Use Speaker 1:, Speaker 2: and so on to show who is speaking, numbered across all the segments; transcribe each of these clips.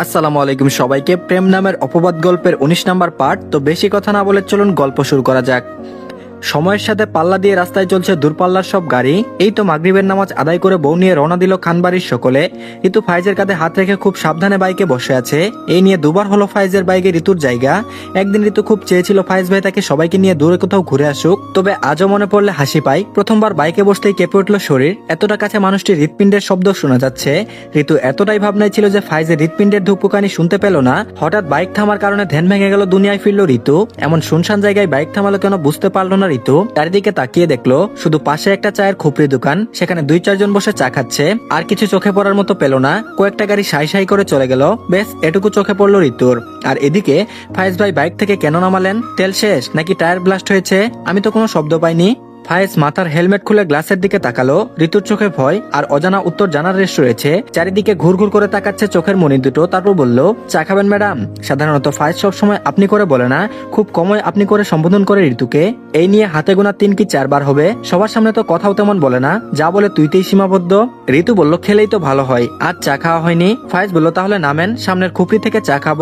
Speaker 1: আসসালামু আলাইকুম সবাইকে প্রেম নামের অপবাদ গল্পের উনিশ নাম্বার পার্ট তো বেশি কথা না বলে চলুন গল্প শুরু করা যাক। সময়ের সাথে পাল্লা দিয়ে রাস্তায় চলছে দূরপাল্লার সব গাড়ি। এই তো মাগরিবের নামাজ আদায় করে বউ নিয়ে রওনা দিল খানবাড়ির সকলে। ঋতু ফাইজের কাঁধে হাত রেখে খুব সাবধানে বাইকে বসে আছে। এই নিয়ে দুবার হলো ফাইজের বাইকে ঋতুর জায়গা। একদিন ঋতু খুব চেয়েছিল ফাইজ ভাই তাকে সবাইকে নিয়ে দূরে কোথাও ঘুরে আসুক। তবে আজও মনে পড়লে হাসি পাই প্রথমবার বাইকে বসতেই কেঁপে উঠল শরীর। এতটা কাছে মানুষটির হৃৎপিণ্ডের শব্দ শোনা যাচ্ছে। ঋতু এতটাই ভাবনায় ছিল যে ফাইজের হৃৎপিণ্ডের ধুকপুকানি শুনতে পেল না। হঠাৎ বাইক থামার কারণে ধ্যান ভেঙে গেল দুনিয়ায় ফিরল ঋতু। এমন শুনশান জায়গায় বাইক থামালো কেন বুঝতে পারল না ঋতু চারিদিকে তাকিয়ে দেখল শুধু পাশে একটা চায়ের খুপড়ি দোকান, সেখানে দুই চারজন বসে চা খাচ্ছে, আর কিছু চোখে পড়ার মতো পেল না। কয়েকটা গাড়ি সাই সাই করে চলে গেল। বেশ, এটুকু চোখে পড়ল ঋতুর। আর এদিকে ফায়েজ ভাই বাইক থেকে কেন নামালেন? তেল শেষ নাকি টায়ার ব্লাস্ট হয়েছে? আমি তো কোনো শব্দ পাইনি। ফায়েজ মাথার হেলমেট খুলে গ্লাসের দিকে তাকালো, ঋতুর চোখে ভয় আর অজানা উত্তর জানার রেশ রয়েছে। চারিদিকে ঘুর ঘুর করে তাকাচ্ছে চোখের মনি দুটো, তারপর বলল, চা খাবেন, ম্যাডাম? সাধারণত ফায়েজ সবসময় আপনি করে বলে না, খুব কমই আপনি করে সম্বোধন করে ঋতুকে। এই নিয়ে হাতে গোনা তিন কি চারবার হবে? সবার সামনে তো কথাও তেমন বলে না, যা বলে তুইতেই সীমাবদ্ধ? ঋতু বলল, খেলেই তো ভালো হয়, আর চা খাওয়া হয়নি? ফায়েজ বলল, তাহলে নামেন, সামনের খুপড়ি থেকে চা খাব।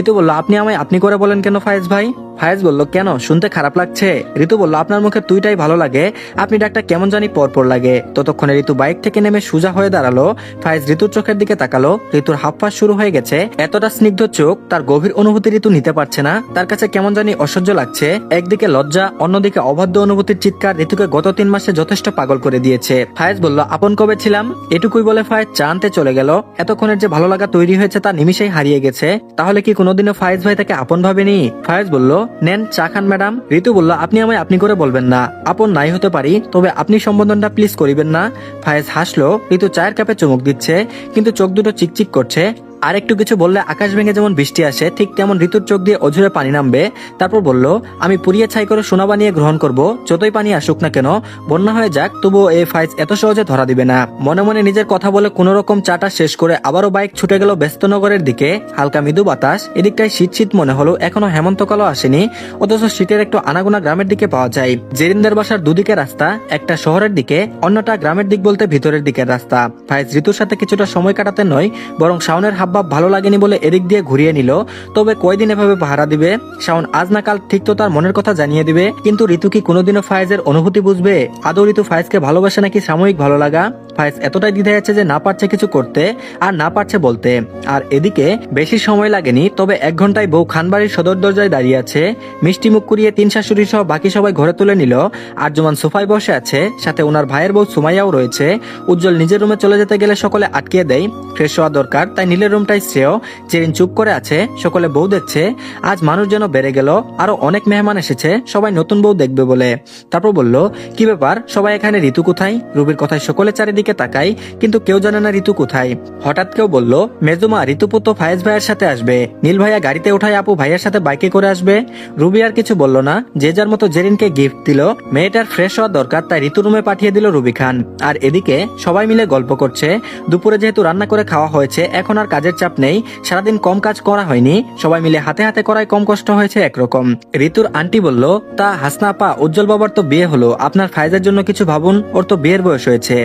Speaker 1: ঋতু বলল, আপনি আমায় আপনি করে বলেন কেন ফায়েজ ভাই? ফায়েজ বলল, কেন? শুনতে খারাপ লাগছে? ঋতু বলল, আপনার মুখে তুইটাই ভালো লাগে। আপনি ডাকটা কেমন জানি পরপর লাগে। ততক্ষণে ঋতু বাইক থেকে নেমে সুজা হয়ে দাঁড়াল। ফায়েজ ঋতুর চোখের দিকে তাকালো। ঋতুর হাফ পাস শুরু হয়ে গেছে। এতটা স্নিগ্ধ চোখ, তার গভীর অনুভূতি ঋতু নিতে পারছে না। তার কাছে কেমন জানি অসহ্য লাগছে। একদিকে লজ্জা, অন্যদিকে অবাধ্য অনুভূতির চিৎকার ঋতুকে গত তিন মাসে যথেষ্ট পাগল করে দিয়েছে। ফায়েজ বলল, আপন কবে ছিলাম? এটুকুই বলে ফায়েজ চা আনতে চলে গেল। এতক্ষণের যে ভালো লাগা তৈরি হয়েছে তা নিমিশেই হারিয়ে গেছে। তাহলে কি কোনোদিনও ফায়েজ ভাই তাকে আপন ভাবেনি? ফায়েজ বলল নেন, চা খান, ম্যাডাম। ঋতু বলল আপনি আমায় আপনি করে বলবেন না। আপন নাই হতে পারি, তবে আপনি সম্বোধনটা প্লিজ করিবেন না। ফায়েজ হাসলো, ঋতু চায়ের কাপে চুমুক দিচ্ছে, কিন্তু চোখ দুটো চিকচিক করছে। আর একটু কিছু বললে আকাশ ভেঙে যেমন বৃষ্টি আসে, ঠিক তেমন ঋতুর চোখ দিয়ে অঝুরে পানি নামবে। তারপর বলল, আমি পুড়িয়ে ছাই করে সোনা বানিয়ে গ্রহণ করব, যতই পানি আসুক না কেন। বন্যা হয়ে যাক, তবুও এই ফাইজ এত সহজে ধরা দিবে না। মনে মনে নিজের কথা বলে কোন রকম চাটা শেষ করে আবারও বাইক ছুটে গেল ব্যস্তনগরের দিকে। হালকা মৃদু বাতাস, এদিকটায় শীত শীত মনে হলো, এখনও হেমন্তকালও আসেনি, অথচ শীতের একটু আনাগোনা গ্রামের দিকে পাওয়া যায়। জেরিনদের বাসার দুদিকে রাস্তা, একটা শহরের দিকে, অন্যটা গ্রামের দিক বলতে ভিতরের দিকের রাস্তা। ফাইজ ঋতুর সাথে কিছুটা সময় কাটাতে নয়, বরং শাওনের হাবভাব ভালো লাগেনি বলে এদিক দিয়ে ঘুরিয়ে নিল। তবে কয়দিন এভাবে ভাড়া দিবে? শাওন, আজ না কাল ঠিক তো তার মনের কথা জানিয়ে দিবে। কিন্তু ঋতু কি কোনোদিনও ফায়েজের অনুভূতি বুঝবে? আদৌ ঋতু ফায়েজকে ভালোবাসে নাকি সাময়িক ভালো লাগা? ফায়েজ এতটাই দ্বিধা আছে যে না পারছে কিছু করতে আর না পারছে বলতে। আর এদিকে বেশি সময় লাগেনি, তবে এক ঘন্টায় বউ খানবাড়ির সদর দরজায় দাঁড়িয়ে আছে, মিষ্টি মুখ কুড়িয়ে তিন শাশুড়ি সহ বাকি সবাই ঘরে তুলে নিল। আর জমান সোফায় বসে আছে, সাথে ওনার ভাইয়ের বউ সুমাইয়াও রয়েছে। উজ্জ্বল নিজের রুমে চলে যেতে গেলে সকলে আটকিয়ে দেয়, ফ্রেশ হওয়া দরকার, তাই নীলের রুমটাই শ্রেয়। জেরিন চুপ করে আছে, সকলে বউ দেখছে, আজ মানুষ যেন বেড়ে গেল, আরও অনেক মেহমান এসেছে, সবাই নতুন বউ দেখবে বলে। তারপর বলল, কি ব্যাপার, সবাই এখানে ঋতু কোথায়? রুবির কথায় সকলে চারিদিকে তাকাই, কিন্তু কেউ জানে না ঋতু কোথায়। হঠাৎ কেউ বলল, মেজুমা, ঋতুপুত্র ফায়েজ ভাইয়ের সাথে আসবে। নীল ভাইয়া গাড়িতে উঠায় আপু ভাইয়ের সাথে বাইকে করে আসবে? রুবি আর কিছু বলল না। যে যার মতো জেরিনকে গিফট দিল, মেয়েটার ফ্রেশ হওয়া দরকার তাই ঋতু রুমে পাঠিয়ে দিল রুবি খান। আর এদিকে সবাই মিলে গল্প করছে। দুপুরে যেহেতু রান্না করে খাওয়া হয়েছে, এখন আর কাজের চাপ নেই। সারাদিন কম কাজ করা হয়নি। সবাই মিলে হাতে হাতে করায় কম কষ্ট হয়েছে একরকম। ঋতুর আন্টি বলল, তা হাসনা আপা, উজ্জ্বল বাবার তো বিয়ে হলো। আপনার ফায়দের জন্য কিছু ভাবুন, ওর তো বিয়ের বয়স হয়েছে।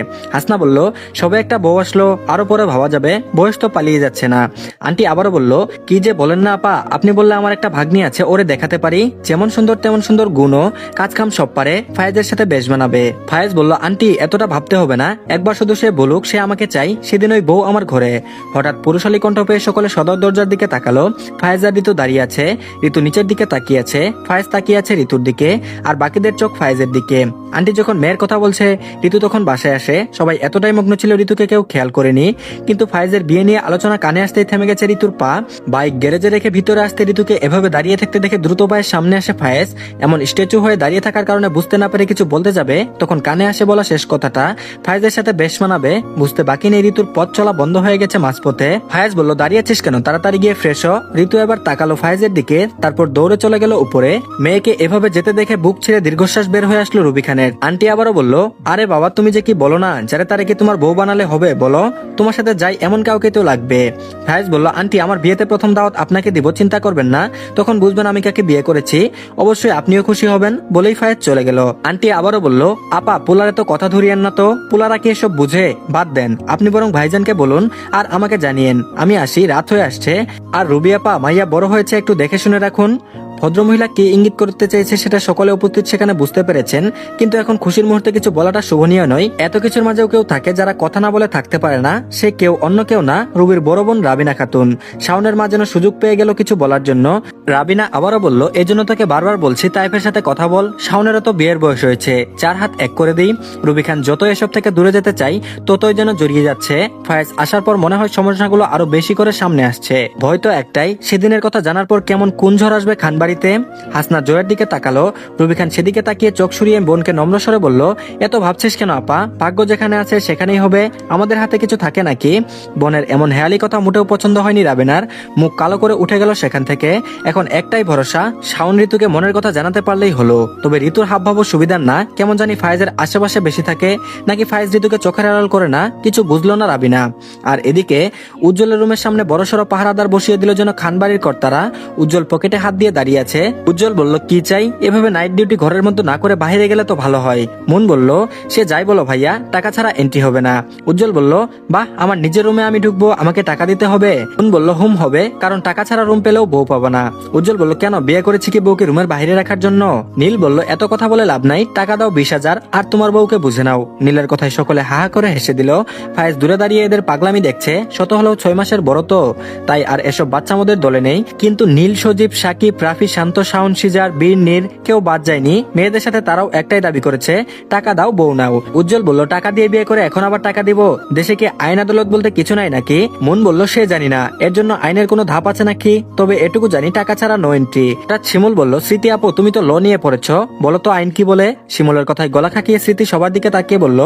Speaker 1: হাসনা বলল, সবে একটা বউ আসলো, আরও পরে ভাবা যাবে, বয়স তো পালিয়ে যাচ্ছে না। আন্টি আবারও বলল, কি যে বলেন না আপা, আপনি বললে আমার একটা ভাগ্নি আছে, ওরে দেখাতে পারি? যেমন সুন্দর তেমন সুন্দর গুণও কাজ কাম সব পারে, ফায়েজের সাথে বেশ বানাবে ফায়েজ বলল, আন্টি, এতটা ভাবতে হবে না, একবার শুধু সে বলুক, সে আমাকে চাই, সেদিন ওই বউ আমার ঘরে। হঠাৎ পুরুষালী কণ্ঠ পেয়ে সকলে সদর দরজার দিকে তাকালো, ফায়েজ আর ঋতু দাঁড়িয়ে আছে, ঋতু নিচের দিকে তাকিয়ে আছে, ফায়েজ তাকিয়ে আছে ঋতুর দিকে, আর বাকিদের চোখ ফায়েজের দিকে। আন্টি যখন মেয়ের কথা বলছে, ঋতু তখন বাসায় আসে, সবাই এতটাই মগ্ন ছিল ঋতুকে কেউ খেয়াল করেনি। কিন্তু ফায়েজের বিয়ে নিয়ে আলোচনা কানে আসতেই থেমে গেছে ঋতুর পা। বাইক গ্যারেজে রেখে ভিতরে আসতে ঋতুকে এভাবে দাঁড়িয়ে থাকতে দেখে দ্রুত পায়ের সামনে আসে ফায়েজ। এমন স্ট্যাচু হয়ে দাঁড়িয়ে থাকার কারণে বুঝতে না পেরে কিছু বলতে যাবে, তখন কানে আসে বলা শেষ কথাটা। ফায়েজের সাথে বেশ মানাবে, বুঝতে বাকি নেই ঋতুর পথ চলা বন্ধ হয়ে গেছে মাঝপথে। ফায়েজ বলল দাঁড়িয়ে আছিস কেন? তাড়াতাড়ি গিয়ে ফ্রেশ ঋতু এবার তাকালো ফায়েজের দিকে, তারপর দৌড়ে চলে গেল উপরে। মেয়েকে এভাবে যেতে দেখে বুক ছেড়ে দীর্ঘশ্বাস বের হয়ে আসলো রুবি খানের। আন্টি আবারও বলল, আরে বাবা, তুমি যে কি বলো না, যারা তারে কি তোমার বউ বানালে হবে? বলো। তোমার সাথে যাই, এমন কাউকে তো লাগবে। ফায়েজ বলল, আন্টি, আমার বিয়েতে প্রথম দাওয়াত আপনাকে দিব, চিন্তা করবেন না। তখন বুঝবেন আমি কাকে বিয়ে করেছি। অবশ্যই আপনিও খুশি হবেন, বলেই ফায়েজ চলে গেল। আন্টি আবারও বলল, আপা, পুলারে তো কথা ধরিয়েন না তো? পুলারা কি এসব বুঝে? বাদ দেন। আপনি বরং ভাইজানকে বলুন আর আমাকে জানিয়েন। আমি আসি, রাত হয়ে আসছে। আর রুবিয়াপা মাইয়া বড় হয়েছে, একটু দেখে শুনে রাখুন। ভদ্রমহিলা কি ইঙ্গিত করতে চেয়েছে সেটা সকলে উপস্থিত সেখানে বুঝতে পেরেছেন, কিন্তু এখন খুশির মুহূর্তে কিছু বলাটা শোভনীয় নয়। এত কিছুর মাঝেও কেউ থাকে যারা কথা না বলে থাকতে পারে না, সে কেউ অন্য কেউ না, রুবির বড় বোন রাবিনা খাতুন। শাওনের মা যেন সুযোগ পেয়ে গেল কিছু বলার জন্য। রাবিনা আবারও বলল এই জন্য তাকে বারবার বলছি, তাইফের সাথে কথা বল। শাওনেরও তো বিয়ের বয়স হয়েছে। চার হাত এক করে দিই। রুবি খান, যত এসব থেকে দূরে যেতে চাই, ততই যেন জড়িয়ে যাচ্ছে। ফায়েজ, আসার পর মনে হয় সমস্যাগুলো আরও বেশি করে সামনে আসছে। ভয় তো একটাই, সেদিনের কথা জানার পর কেমন কোন ঝড় আসবে খানবাড়িতে হাসনা জয়ের দিকে তাকালো। রুবি খান সেদিকে তাকিয়ে চোখ সরিয়ে বোনকে নম্র স্বরে বলল, এত ভাবছিস কেন আপা? ভাগ্য যেখানে আছে সেখানেই হবে। আমাদের হাতে কিছু থাকে নাকি? বোনের এমন হেয়ালি কথা মোটেও পছন্দ হয়নি রাবেনার। মুখ কালো করে উঠে গেল সেখান থেকে। এখন একটাই ভরসা, শাওন ঋতুকে মনের কথা জানাতে পারলেই হলো। তবে ঋতুর হাবভাবও সুবিধার না, কেমন জানি ফায়েজের আশেপাশে বেশি থাকে। নাকি ফায়েজ ঋতুকে চোখের আড়াল করে না? কিছু বুঝলো না রাবিনা। আর এদিকে, উজ্জ্বলের রুমের সামনে বড়সড় পাহারাদার বসিয়ে দিল যেন খানবাড়ির কর্তারা। উজ্জ্বল পকেটে হাত দিয়ে দাঁড়িয়ে আছে। উজ্জ্বল বলল, কি চাই? এভাবে নাইট ডিউটি ঘরের মধ্যে না করে বাইরে গেলে তো ভালো হয়। মন বলল, সে যাই বলো ভাইয়া, টাকা ছাড়া এন্ট্রি হবে না। উজ্জ্বল বলল, বাহ, আমার নিজের রুমে আমি ঢুকবো, আমাকে টাকা দিতে হবে? মন বলল, হুম, হবে, কারণ টাকা ছাড়া রুম পেলেও বউ পাবো না। উজ্জ্বল বলল, কেন, বিয়ে করেছি কি বউকে রুমের বাইরে রাখার জন্য? নীল বলল, এত কথা বলে লাভ নাই, টাকা দাও বিশ হাজার, আর তোমার বউকে বুঝে নাও। নীলের কথায় সকলে হাহা করে হেসে দিল, ফায়েজ দূরে দাঁড়িয়ে এদের পাগলামি দেখছে, শত হলেও ছয় মাসের বড় তো, তাই আর এসব বাচ্চা মোদের দলে নেই। কিন্তু নীল, সজীব, সাকিব, রাফি শান্ত শাওন সিজার বীর নীর কেউ বাদ যায়নি। মেয়েদের সাথে তারাও একটাই দাবি করেছে, টাকা দাও, বউ নাও। উজ্জ্বল বলল, টাকা দিয়ে বিয়ে করে এখন আবার টাকা দিব? দেশে কি আইন আদালত বলতে কিছু নাই নাকি? মন বলল, সে জানি না। এর জন্য আইনের কোনো ধাপ আছে নাকি? তবে এটুকু জানি, টাকা ছাড়া নো এন্ট্রি তা শিমুল বলল, স্মৃতি আপু, তুমি তো ল নিয়ে পড়েছ। বলো তো আইন কি বলে? শিমুলের কথায় গলা খাকিয়ে স্মৃতি সবার দিকে তাকিয়ে বলল,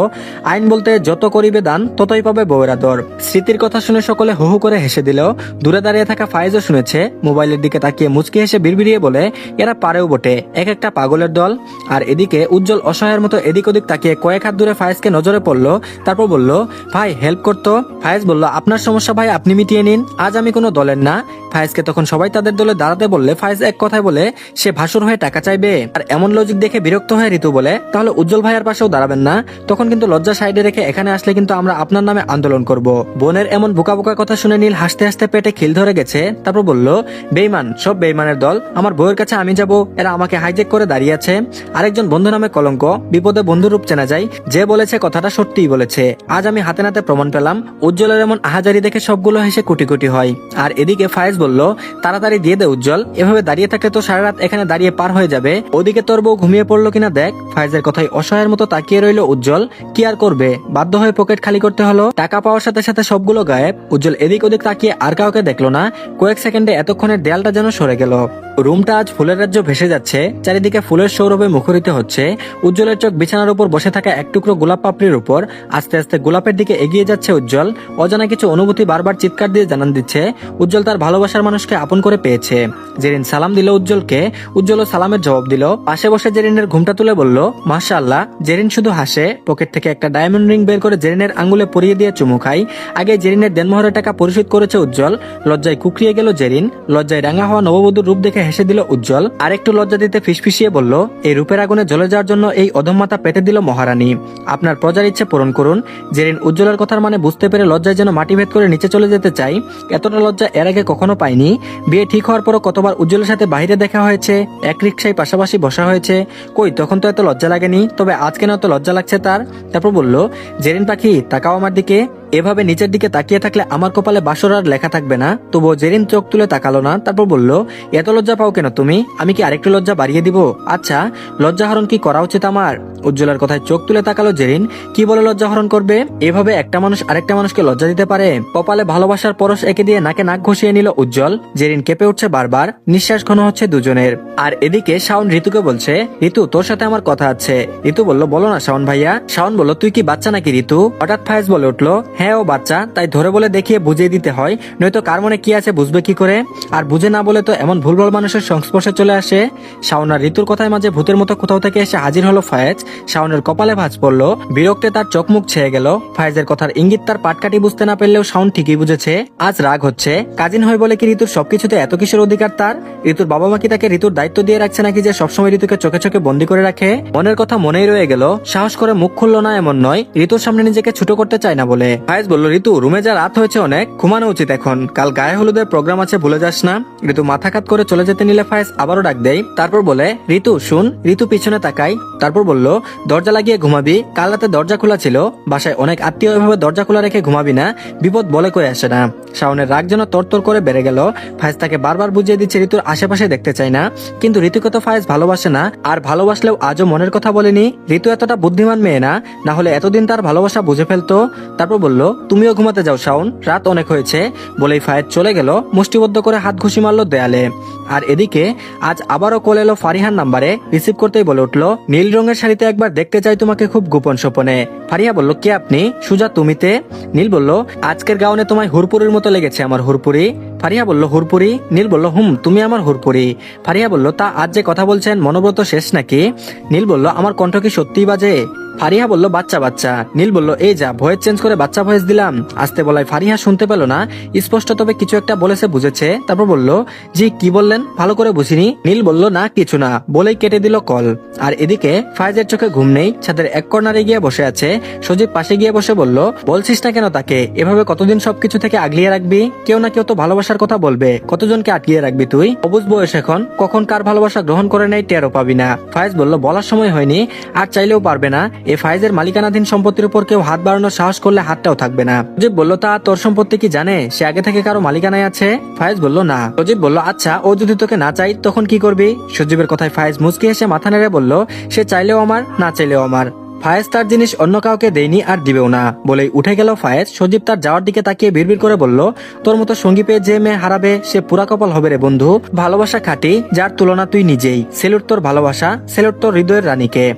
Speaker 1: আইন বলতে যত করিবে দান, ততই পাবে বউয়ের আদর। স্মৃতির কথা শুনে সকলে হু হু করে হেসে দিল। দূরে দাঁড়িয়ে থাকা ফাইজও শুনেছে, মোবাইলের দিকে তাকিয়ে মুচকি হেসে বিড়বিড়িয়ে বলে, এরা পারেও বটে, এক একটা পাগলের দল। আর এদিকে উজ্জ্বল অসহায়ের মতো এদিক ওদিক তাকিয়ে কয়েক হাত দূরে ফায়েজকে নজরে পড়ল, তারপর বলল, ভাই হেল্প করতো। ফায়েজ বলল, আপনার সমস্যা ভাই, আপনি মিটিয়ে নিন। আজ আমি কোনো দলের না ফায়েজকে তখন সবাই তাদের দলে দাঁড়াতে বললে, ফায়েজ এক কথায় বলে, সে ভাসুর হয়ে টাকা চাইবে। আর এমন লজিক দেখে বিরক্ত হয়ে ঋতু বলে, তাহলে উজ্জ্বল ভাইয়ের পাশেও দাঁড়াবেন না। তখন কিন্তু লজ্জা সাইডে রেখে এখানে আসলে কিন্তু আমরা আপনার নামে আন্দোলন করব। বোনের এমন বোকা বোকা কথা শুনে নীল হাসতে হাসতে পেটে খিল ধরে গেছে। তারপর বলল বেইমান সব বেইমানের দল, আমার বউয়ের কাছে আমি যাব। এরা আমাকে হাইজেক করে দাঁড়িয়ে আছে। আরেকজন বন্ধু নামে কলঙ্ক, বিপদে বন্ধুর রূপ চেনা যায়। যে বলেছে কথাটা সত্যিই বলেছে। আজ আমি হাতে নাতে প্রমাণ পেলাম, উজ্জ্বলের এমন আহাজারি দেখে সবগুলো হেসে কোটি কোটি হয়। আর এদিকে ফায়েজ বলল, তাড়াতাড়ি দিয়ে দে উজ্জ্বল, এভাবে দাঁড়িয়ে থাকলে তো সারা রাত এখানে দাঁড়িয়ে পার হয়ে যাবে। ওদিকে তোর বউ ঘুমিয়ে পড়ল কিনা দেখ। ফাইজের কথায় অসহায়ের মতো তাকিয়ে রইল উজ্জ্বল। কি আর করবে? বাধ্য হয়ে পকেট খালি করতে হলো? টাকা পাওয়ার সাথে সাথে সবগুলো গায়েব। উজ্জ্বল এদিক ওদিক তাকিয়ে আর কাউকে দেখল না। কয়েক সেকেন্ডে এতক্ষণের দেয়ালটা যেন সরে গেল। রুমটা আজ ফুলের রাজ্য ভেসে যাচ্ছে। চারিদিকে ফুলের সৌরভে মুখরিত হচ্ছে। উজ্জ্বলের চোখ বিছানার উপর বসে থাকা এক টুকরো গোলাপ পাপড়ির উপর। আস্তে আস্তে গোলাপের দিকে এগিয়ে যাচ্ছে উজ্জ্বল। অজানা কিছু অনুভূতি বারবার চিৎকার দিয়ে জানান দিচ্ছে। উজ্জ্বল তার ভালোবাসার মানুষকে আপন করে পেয়েছে। জেরিন সালাম দিল উজ্জ্বলকে। উজ্জ্বল সালামের জবাব দিল। পাশে বসে জেরিনের ঘুমটা তুলে বলল মাশা আল্লাহ জেরিন শুধু হাসে। পকেট থেকে একটা ডায়মন্ড রিং বের করে জেরিনের আঙ্গুলে পরিয়ে দিয়ে চুমু খাই আগে জেরিনের দেনমোহরের টাকা পরিশোধ করেছে উজ্জ্বল। লজ্জায় কুকরিয়ে গেল জেরিন। লজ্জায় রাঙা হওয়া নববধূর রূপ দেখে হেসে দিল উজ্জ্বল। আর একটু লজ্জা দিতে ফিসফিসিয়ে বলল, এই রূপের আগুনে জ্বলে যাওয়ার জন্য এই অধমাতা পেতে দিল মহারানী। আপনার প্রজার ইচ্ছে পূরণ করুন। জেরিন উজ্জ্বলের কথার মানে বুঝতে পেরে লজ্জায় যেন মাটি ভেদ করে নিচে চলে যেতে চাই, এতটা লজ্জা এর আগে কখনো পাইনি। বিয়ে ঠিক হওয়ার পরও কতবার উজ্জ্বলের সাথে বাইরে দেখা হয়েছে, এক রিক্সায় পাশাপাশি বসা হয়েছে। কই, তখন তো এত লজ্জা লাগেনি, তবে আজ কেন এত লজ্জা লাগছে তার? তারপর বলল জেরিন পাখি তাকাও আমার দিকে এভাবে নিচের দিকে তাকিয়ে থাকলে আমার কপালে বাসর আর লেখা থাকবে না। তবুও জেরিন চোখ তুলে তাকালো না, তারপর বলল, এত লজ্জা পাও কেন তুমি? আমি কি আরেকটু লজ্জা বাড়িয়ে দিব? আচ্ছা লজ্জা হরণ কি করা উচিত আমার? উজ্জ্বলের কথায় চোখ তুলে তাকালো জেরিন। কি বলে লজ্জা হরণ করবে? এভাবে একটা মানুষ আরেকটা মানুষকে লজ্জা দিতে পারে? কপালে ভালোবাসার পরশ একে দিয়ে নাকে নাক ঘষিয়ে নিল উজ্জ্বল। জেরিন কেঁপে উঠছে বারবার। নিঃশ্বাস ঘন হচ্ছে দুজনের। আর এদিকে শাওন ঋতুকে বলছে, ঋতু, তোর সাথে আমার কথা আছে। ঋতু বলল, বলো না শাওন ভাইয়া। শাওন বলল, তুই কি বাচ্চা নাকি ঋতু? হঠাৎ ফায়েজ বলে উঠল হ্যাঁ ও বাচ্চা, তাই ধরে বলে দেখিয়ে বুঝিয়ে দিতে হয়, নয়তো কার মনে কি আছে বুঝবে কি করে? আর বুঝে না বলে তো এমন ভুলভাল মানুষের সংস্পর্শে চলে আসে? শাওন আর ঋতুর কথায় মাঝে ভূতের মতো কোথাও থেকে এসে হাজির হলো ফায়েজ। শাওনের কপালে ভাঁজ পড়ল। বিরক্তে তার চোখ মুখ ছেয়ে গেল। ফায়েজের কথার ইঙ্গিত তার পাটকাটি বুঝতে না পারলেও শাওন ঠিকই বুঝেছে, আজ রাগ হচ্ছে। কাজিন হয় বলে কি ঋতুর সবকিছুতে এত কিসের অধিকার তার? ঋতুর বাবা মা কি তাকে ঋতুর দায়িত্ব দিয়ে রাখছে নাকি যে সবসময় ঋতুকে চোখে চোখে বন্দি করে রাখে? মনের কথা মনেই রয়ে গেল। সাহস করে মুখ খুললো না এমন নয়, ঋতুর সামনে নিজেকে ছোট করতে চায় না বলে। ফায়েজ বলল, ঋতু, রুমে যা রাত হয়েছে অনেক, ঘুমানো উচিত এখন। কাল গায়ে হলুদের প্রোগ্রাম আছে, ভুলে যাস না। ঋতু মাথা কাত করে চলে যেতে নিলে ফায়েজ আবারও ডাক দেয়। তারপর বলে, ঋতু, শুন, ঋতু পিছনে তাকাই তারপর বলল দরজা লাগিয়ে ঘুমাবি, কাল রাতে দরজা খোলা ছিল, বাসায় অনেক আত্মীয় এভাবে দরজা খোলা রেখে ঘুমাবি না, বিপদ বলে কয়ে আসে না। শাওনের রাগ যেন তরতর করে বেড়ে গেল। ফায়েজ তাকে বারবার বুঝিয়ে দিচ্ছে, ঋতুর আশেপাশে দেখতে চায় না। কিন্তু ঋতুকে তো ফায়েজ ভালোবাসে না, আর ভালোবাসলেও আজও মনের কথা বলেনি। ঋতু এতটা বুদ্ধিমান মেয়ে না না হলে এতদিন তার ভালোবাসা বুঝে ফেলতো। তারপর বলল, তুমিও ঘুমাতে যাও, শাওন, রাত অনেক হয়েছে। বলেই ফায়েজ চলে গেল, মুষ্টিবদ্ধ করে হাত ঘুষি মারলো দেয়ালে। আর এদিকে, আজ আবারও কল এলো ফারিহার নাম্বারে, রিসিভ করতেই বলে উঠল, নীল রঙের শাড়িতে একবার দেখতে চাই তোমাকে খুব গোপন সোপনে ফারিয়া বলল, কে আপনি? সুজা তুমিতে। নীল বলল, আজকের গাউনে তোমায় হুরপুরির মতো লেগেছে আমার হুরপুরি। ফারিয়া বলল, হুরপুরি? নীল বলল, হুম, তুমি আমার হুরপুরি। ফারিয়া বলল, তা আজ যে কথা বলছেন মনোব্রত শেষ নাকি? নীল বলল, আমার কণ্ঠ কি সত্যিই বাজে? ফারিহা বলল, বাচ্চা বাচ্চা। নীল বলল, এই যা, ভয়েস চেঞ্জ করে বাচ্চা ভয়েস দিলাম। আসতে বলায় ফারিহা শুনতে পেল না। স্পষ্ট তবে কিছু একটা বলেছে, বুঝেছে। তারপর বলল, জি, কি বললেন? ভালো করে বুঝিনি। নীল বলল, না, কিছু না। বলেই কেটে দিল কল। আর এদিকে ফায়েজের চোখে ঘুম নেই, ছাদের এক কর্নারে গিয়ে বসে আছে। সজীব পাশে গিয়ে বসে বলল, বলছিস না কেন তাকে? এভাবে কতদিন সবকিছু থেকে আগলিয়ে রাখবি? কেউ না কেউ তো ভালোবাসার কথা বলবে। কতজনকে আটকিয়ে রাখবি তুই? অবুজ বয়স এখন। কখন কার ভালোবাসা গ্রহণ করে নেই টেরও পাবি না। ফায়েজ বলল, বলার সময় হয়নি। আর চাইলেও পারবে না। এ ফায়েজের মালিকানাধীন সম্পত্তির উপর কেউ হাত বাড়ানোর সাহস করলে হাতটাও থাকবে না। সজীব বলল, তা তোর সম্পত্তি কি জানে? সে আগে থেকে কারও মালিকানায় আছে? ফায়েজ বলল, না। সজীব বলল আচ্ছা ও যদি তোকে না চাই তখন কি করবি? সজীবের কথায় ফায়েজ মুচকি হেসে মাথা নেড়ে বলল, সে চাইলেও আমার, না চাইলেও আমার। ফায়েজ তার জিনিস অন্য কাউকে দেয়নি আর দিবেও না। বলেই উঠে গেল ফায়েজ। সজীব তার যাওয়ার দিকে তাকিয়ে বিড়বিড় করে বলল, তোর মতো সঙ্গী পেয়ে যে মেয়ে হারাবে, সে পুরা কপাল হবে রে বন্ধু। ভালোবাসা খাটি, যার তুলনা তুই নিজেই। সেলুট তোর ভালোবাসা, সেলুট তোর হৃদয়ের রানীকে।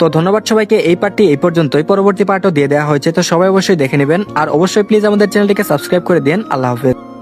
Speaker 1: তো ধন্যবাদ সবাইকে, এই পার্টটি এই পর্যন্তই। পরবর্তী পার্টও দিয়ে দেওয়া হয়েছে, তো সবাই অবশ্যই দেখে নেবেন। আর অবশ্যই প্লিজ আমাদের চ্যানেলটিকে সাবস্ক্রাইব করে দিন। আল্লাহ হাফেজ।